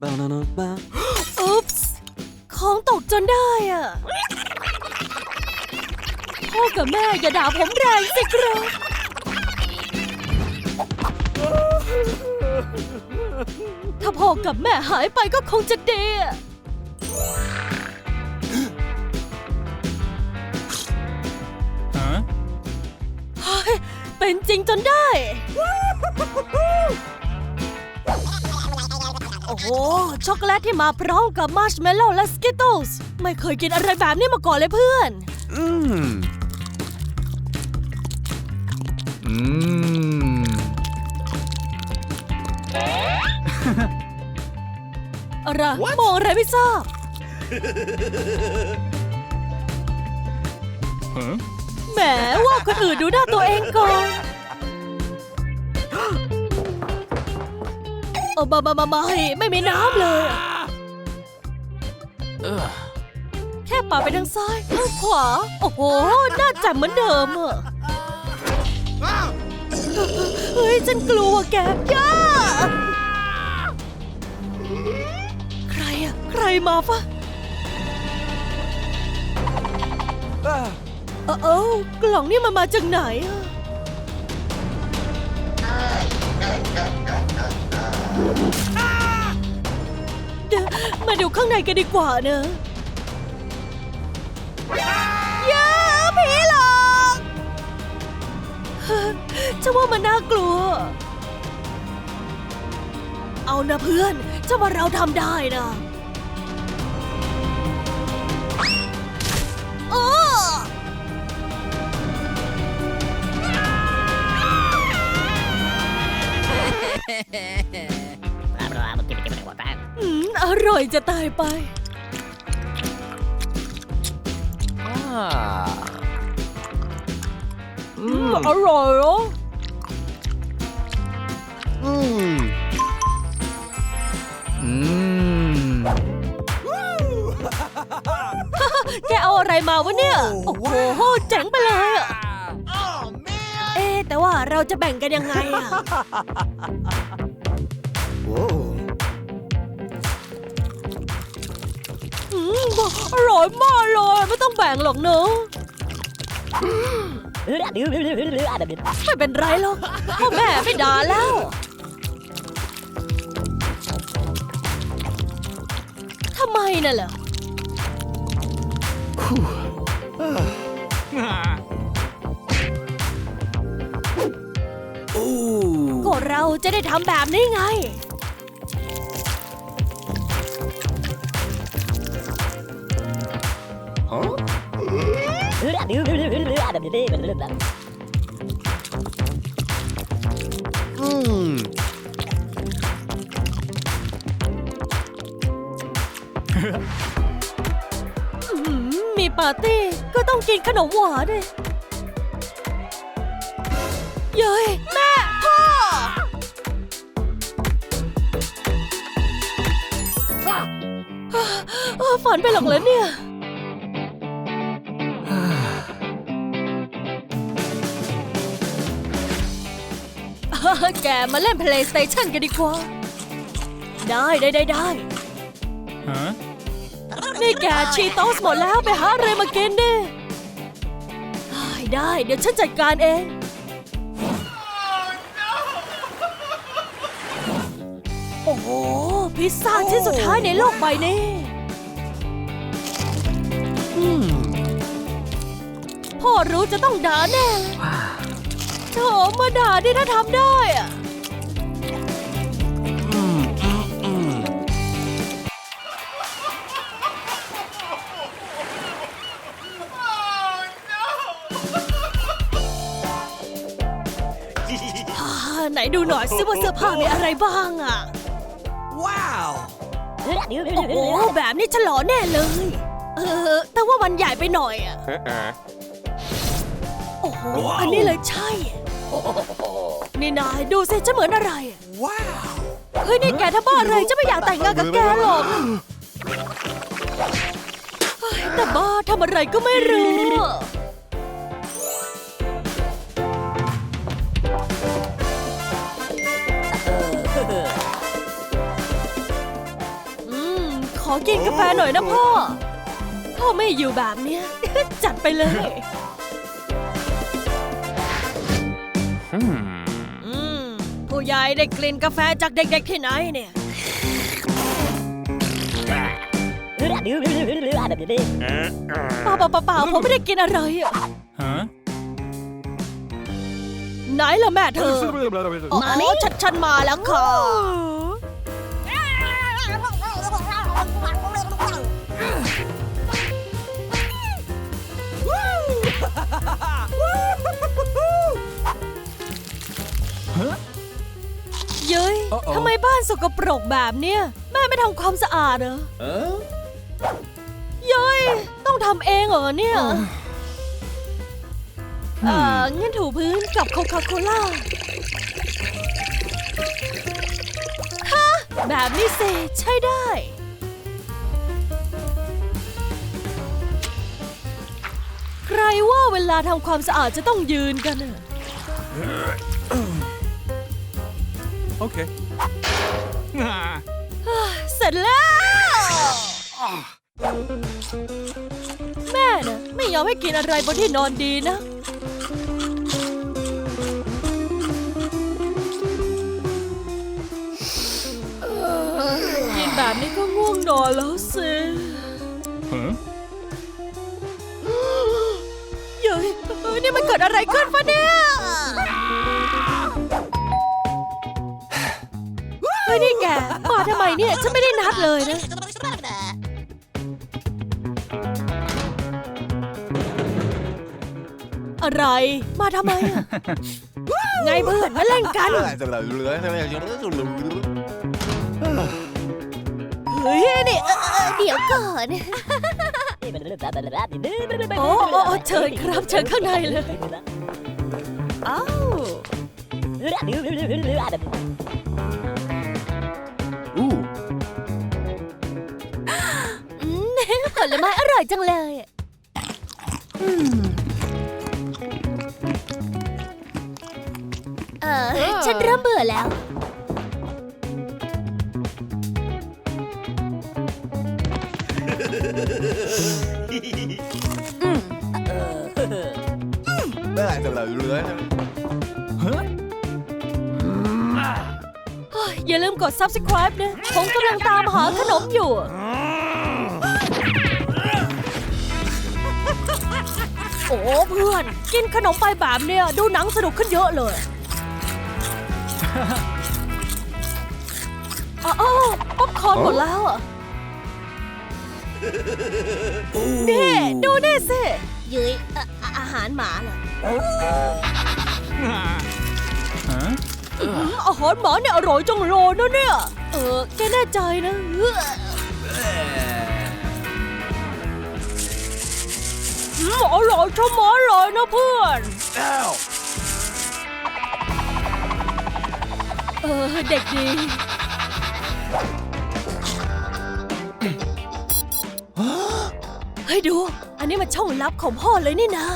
Banana ba. อุ๊ปส์ของตกจนได้อะ พ่อกับแม่อย่าด่าผมแรงสิครับถ้าพ่อกับแม่หายไปก็คงจะดีอะ Huh? เฮ้ยเป็นจริงจนได้ โอ้โห ช็อกโกแลตที่มาพร้อมกับมาร์ชเมลโล่และสกิตเ l ลส์ไม่เคยกินอะไรแบบนี้มาก่อนเลยเพื่อน Mmm. Mmm. อะไรมองอะไรไม่ทราบ Huh? แหมว่าคนอื่นดูหน้าตัวเองก่อน เออมามามาไม่ไม่มีน้ำเลยอะ Ugh. แค่ป่าไปทางซ้ายทางขวา โอ้โหน่าจับเหมือนเดิมอะเฮ้ย ฉันกลัวแกย่าใครอะใครมาฟะ Ah. เออเออกล่องนี่มันมาจากไหนอะ มาดูข้างในกันดีกว่านะอย่าผีหลอกเฮ้ยฉันว่ามันน่ากลัว เอานะเพื่อนจะว่าเราทำได้นะโอ้ อืมอร่อยจะตายไป Ah. อืมอร่อยเหรอ Mmm. Mmm. แกเอาอะไรมาวะเนี่ย โอ้โหเจ๋งไปเลยอะเอ๊ะแต่ว่าเราจะแบ่งกันยังไงอะ Whoa. อื อร่อยมากเลย ไม่ต้องแบ่งหรอกเนอะไม่เป็นไรหรอกพ่อแม่ไม่ด่าแล้ว ทำไมน่ะเหรอ Ooh. ก็เราจะได้ทำแบบนี้ไง อื้อหือมีปาร์ตี้ก็ต้องกินขนมหวานเลยเย้ยแม่พ่อ ฝันไปหรอกเหรอเนี่ย แกมาเล่น PlayStation กันดีกว่า ได้ได้ได้ได้ Huh? นี่แกชีโตสหมดแล้วไปหาอะไรมากินดิได้ได้ เดี๋ยวฉันจัดการเอง โอ้โห พิซซ่าชิ้นสุดท้ายในโลกใบนี้ Mmm. พ่อรู้จะต้องด่าแน่เลย โถมาด่าดิถ้าทำได้อะ Mmm. Mmm. Mmm. อ่าไหนดูหน่อยซิว่าเสื้อผ้ามีอะไรบ้างอะ Wow. โอ้โห แบบนี้ฉลอแน่เลย เออ แต่ว่ามันใหญ่ไปหน่อยอะ Uh-uh. โอ้โหว้าวอันนี้เลยใช่ นี่นายดูสิจะเหมือนอะไรอะ Wow. เฮ้ยนี่แกถ้าบ้าอะไรจะไม่อยากแต่งงานกับแกหรอกเฮ้ยแต่บ้าทำอะไรก็ไม่รู้อะอกินกาแฟหน่อยนะพ่อ พ่อไม่อยู่แบบเนี้ย จัดไปเลย อืมผู้ใหญ่ได้กลิ่นกาแฟจากเด็กๆที่ไหนเนี่ยเปล่าเปล่าเปล่าเปล่าผมไม่ได้กินอะไรอะฮะไหนล่ะแม่เธออ๋อฉันฉันมาแล้วค่ะ เย้ยโอ้โอ้ ทำไมบ้านสกปรกแบบเนี้ยแม่ไม่ทำความสะอาดเหรอเย้ยต้องทำเองเหรอเนี่ยเอ่องั้นถูพื้นกับโคคาโคล่าฮะแบบนี้สิใช่ได้ ใครว่าเวลาทำความสะอาดจะต้องยืนกันน่ะ Okay. เสร็จแล้วแม่นะไม่ยอมให้กินอะไรบนที่นอนดีนะ กินแบบนี้ก็ง่วงนอนแล้วสิ Huh? เย้ยเอ้ยนี่มันเกิดอะไรขึ้นฟะเนี่ย ฮ้ยนี่แกมาทำไมเนี่ย ฉันไม่ได้นัดเลยนะ อะไร มาทำไมอะไงเพื่อนมาเล่นกัน เฮ้ยนี่เอ่อเอ่อเดี๋ยวก่อน โอ้โอ้โอ้เชิญครับเชิญข้างในเลย อ้าว ลไม้อร่อยจังเลยอะเออฉันเริ่มเบื่อแล้ว Huh? เฮ้ยอย่าลืมกด subscribe นะ ผมกำลังตามหาขนมอยู่ โอ้เพื่อน กินขนมไปแบบเนี้ยดูหนังสนุกขึ้นเยอะเลยอ้าวป๊อปคอร์นหมดแล้วอะนี่ดูนี่สิยุ้ยอะอะอาหารหมาเหรอ Huh? อืมอาหารหมาเนี่ยอร่อยจังเลยนะเนี่ย เออแกแน่ใจนะ อออืมอร่อยชะมัดเลยนะเพื่อน Ow. เออ เด็กดี เฮ้ยดู อันนี้มันช่องลับของพ่อเลยนี่นะ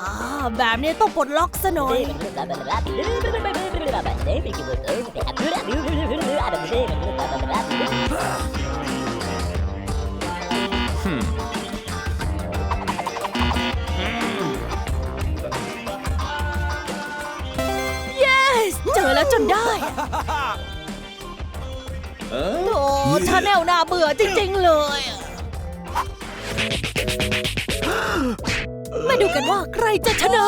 อ่า แบบนี้ต้องปลดล็อกซะหน่อย Hmm. Yes เจอแล้วจนได้โอ้ชาแนลน่าเบื่อจริง ๆ เลยอะมาดูกันว่าใครจะชนะ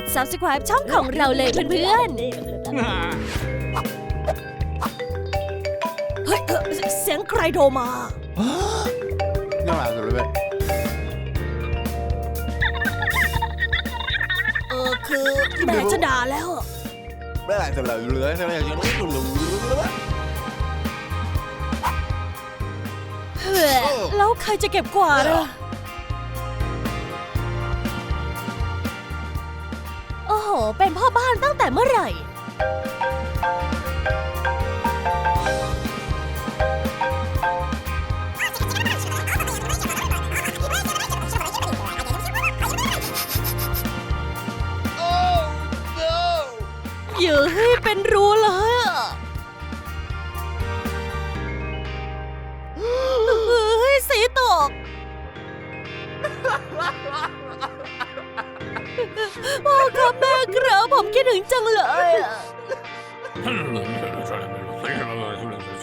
ด subscribe ช่องของเราเลยเพื่อนๆ เฮ้ยเอ่อเสียงใครโทรมาเออคือแม่จะด่าแล้วอะเฮ้ย แล้วใครจะเก็บกวาดอะ เป็นพ่อบ้านตั้งแต่เมื่อไหร่ อยู่ให้เป็นรู 就是冷门选手就是冷门选手没什么冷门就是冷门